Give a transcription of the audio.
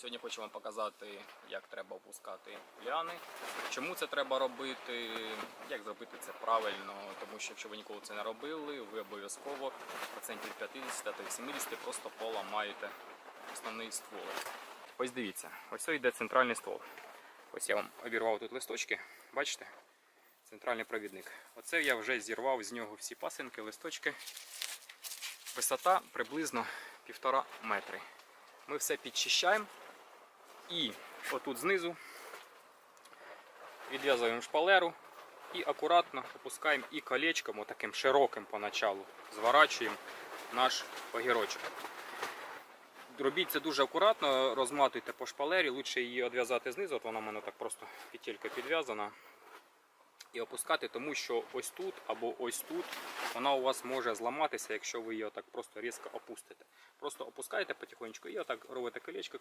Сьогодні хочу вам показати, як треба опускати ліани, чому це треба робити, як зробити це правильно, тому що якщо ви ніколи це не робили, ви обов'язково процентів 50 та й 70 просто поламаєте основний ствол. Ось дивіться, ось ось йде центральний ствол. Ось я вам обірвав тут листочки, бачите? Центральний провідник. Оце я вже зірвав з нього всі пасинки, листочки. Висота приблизно 1,5 метри. Ми все підчищаємо і отут знизу відв'язуємо шпалеру і акуратно опускаємо і колечком, отаким широким поначалу, зворачуємо наш огірочок. Робіть це дуже акуратно, розматуйте по шпалері, лучше її відв'язати знизу, от вона в мене так просто петелька підв'язана. І опускати, тому що ось тут або ось тут вона у вас може зламатися, якщо ви її отак просто різко опустите. Просто опускаєте потихонечку і отак робите колечко,